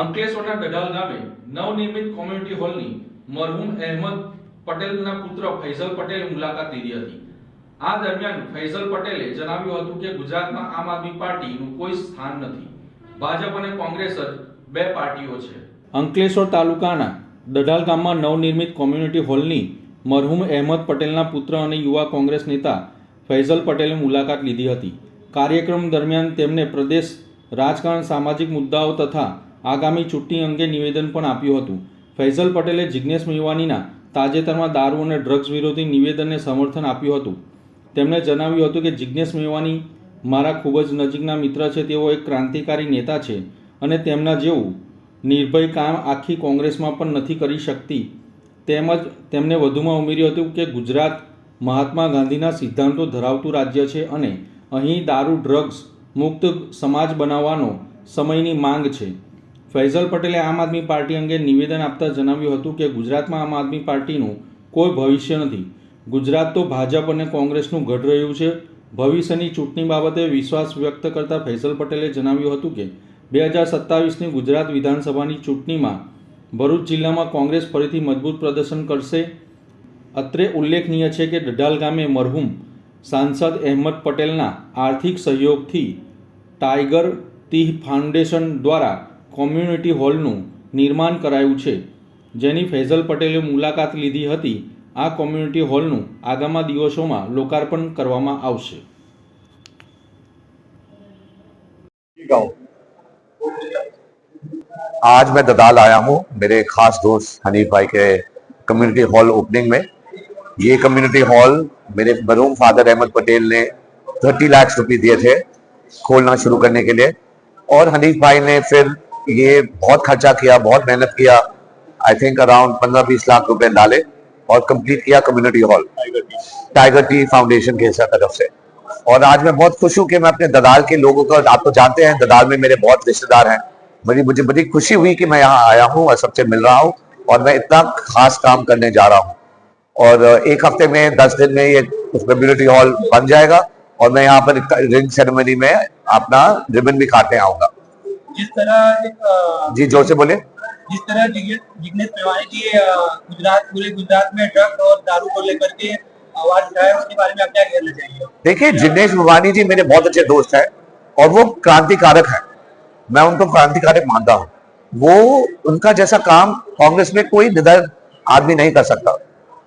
અંકલેશ્વરના ડડાલ ગામે નવનિર્મિત કોમ્યુનિટી હોલની મરહુમ અહેમદ પટેલના પુત્ર ફૈઝલ પટેલે મુલાકાત લીધી હતી. આ દરમિયાન ફૈઝલ પટેલે જણાવ્યું હતું કે ગુજરાતમાં આમ આદમી પાર્ટીનું કોઈ સ્થાન નથી. ભાજપ અને કોંગ્રેસ જ બે પાર્ટીઓ છે. અંકલેશ્વર તાલુકાના દઢાલ ગામમાં નવનિર્મિત કોમ્યુનિટી હોલની મરહુમ અહેમદ પટેલના પુત્ર અને યુવા કોંગ્રેસ નેતા ફૈઝલ પટેલે મુલાકાત લીધી હતી. કાર્યક્રમ દરમિયાન તેમને પ્રદેશ રાજકારણ, સામાજિક મુદ્દાઓ તથા આગામી ચૂંટણી અંગે નિવેદન પણ આપ્યું હતું. ફૈઝલ પટેલે જિજ્ઞેશ મેવાનીના તાજેતરમાં દારૂ અને ડ્રગ્સ વિરોધી નિવેદનને સમર્થન આપ્યું હતું. તેમણે જણાવ્યું હતું કે જિજ્ઞેશ મેવાની મારા ખૂબ જ નજીકના મિત્ર છે, તેઓ એક ક્રાંતિકારી નેતા છે અને તેમના જેવું નિર્ભય કામ આખી કોંગ્રેસમાં પણ નથી કરી શકતી. તેમજ તેમણે વધુમાં ઉમેર્યું હતું કે ગુજરાત મહાત્મા ગાંધીના સિદ્ધાંતો ધરાવતું રાજ્ય છે અને અહીં દારૂ, ડ્રગ્સ મુક્ત સમાજ બનાવવાનો સમયની માંગ છે. ફૈઝલ પટેલે આમ આદમી પાર્ટી અંગે નિવેદન આપતા જણાવ્યું હતું કે ગુજરાતમાં આમ આદમી પાર્ટીનું કોઈ ભવિષ્ય નથી. ગુજરાત તો ભાજપ અને કોંગ્રેસનું ગઢ રહ્યું છે. ભવિષ્યની ચૂંટણી બાબતે વિશ્વાસ વ્યક્ત કરતા ફૈઝલ પટેલે જણાવ્યું હતું કે, બે હજાર સત્તાવીસની ગુજરાત વિધાનસભાની ચૂંટણીમાં ભરૂચ જિલ્લામાં કોંગ્રેસ ફરીથી મજબૂત પ્રદર્શન કરશે. અત્રે ઉલ્લેખનીય છે કે ડઢાલ ગામે મરહુમ સાંસદ અહેમદ પટેલના આર્થિક સહયોગથી ટાઈગર તીહ ફાઉન્ડેશન દ્વારા કોમ્યુનિટી હોલનું નિર્માણ કરાયું છે જેની ફૈઝલ પટેલે મુલાકાત લીધી હતી આ કોમ્યુનિટી હોલનું આગામી દિવસોમાં લોકાર્પણ કરવામાં આવશે आज मैं ददाल आया हूँ मेरे खास दोस्त हनीफ भाई के कम्युनिटी हॉल ओपनिंग में ये कम्युनिटी हॉल मेरे मरूम फादर अहमद पटेल ने 30 लाख रुपए दिए थे खोलना शुरू करने के लिए और हनीफ भाई ने फिर ये बहुत खर्चा किया बहुत मेहनत किया आई थिंक अराउंड 15-20 लाख रुपए डाले और कंप्लीट किया community hall Tiger T Foundation के तरफ़ से। और आज मैं बहुत खुश हूँ कि मैं अपने ददाल के लोगों को आप तो जानते हैं ददाल में मेरे बहुत रिश्तेदार हैं। मेरी मुझे बड़ी खुशी हुई कि मैं यहाँ आया हूँ और सबसे मिल रहा हूँ और मैं इतना खास काम करने जा रहा हूँ। और एक हफ़्ते में दस दिन में ये कम्युनिटी हॉल बन जाएगा और मैं यहाँ पर रिंग सेरेमनी में अपना रिबन भी काटने आऊँगा। जिस तरह एक जी ज़ोर से बोले जिस तरह जिग्नेश मेवानी जी गुजरात पूरे गुजरात में ड्रग्स और दारू को लेकर के आवाज़ उठाया उसके बारे में आप क्या कहना चाहेंगे? देखिए जिग्नेश मुवानी जी मेरे बहुत अच्छे दोस्त हैं और वो क्रांतिकारक हैं। मैं उनको क्रांतिकारक मानता हूँ। वो उनका जैसा काम कांग्रेस में कोई निधर आदमी नहीं कर सकता।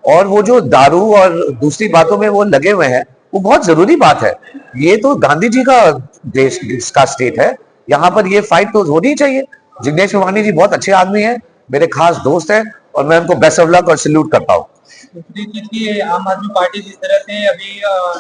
और वो जो दारू और दूसरी बातों में वो लगे हुए हैं वो बहुत ज़रूरी बात है। ये तो गांधी जी का देश का स्टेट है। यहाँ पर ये फाइट तो होनी चाहिए। जिग्नेश मेवानी जी बहुत अच्छे आदमी है मेरे खास दोस्त है और मैं उनको बेस्ट ऑफ़ लक और सल्यूट करता हूँ। आम आदमी पार्टी जिस तरह से अभी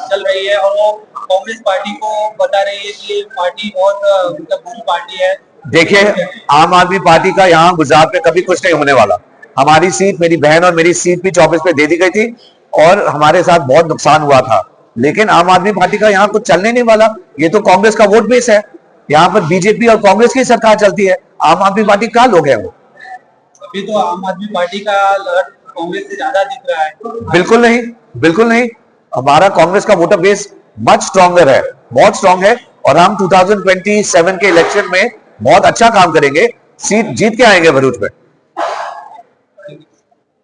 चल रही है और वो कांग्रेस पार्टी को बता रही है कि पार्टी बहुत मतलब बुरी पार्टी है। देखिए आम आदमी पार्टी का यहाँ गुजरात में कभी कुछ नहीं होने वाला। हमारी सीट मेरी बहन और मेरी सीट भी चौबीस पे दे दी गई थी और हमारे साथ बहुत नुकसान हुआ था। लेकिन आम आदमी पार्टी का यहाँ कुछ चलने नहीं वाला। ये तो कांग्रेस का वोट बेस है। यहाँ पर बीजेपी और कांग्रेस की सरकार चलती है। आम आदमी पार्टी का लोग है वो। अभी तो आम आदमी पार्टी का लहर कांग्रेस से ज़्यादा दिख रहा है। बिल्कुल नहीं बिल्कुल नहीं। हमारा कांग्रेस का वोटर बेस मच स्ट्रॉन्गर है बहुत स्ट्रांग है और हम 2027 के इलेक्शन में बहुत अच्छा काम करेंगे। सीट जीत के आएँगे भरूच में।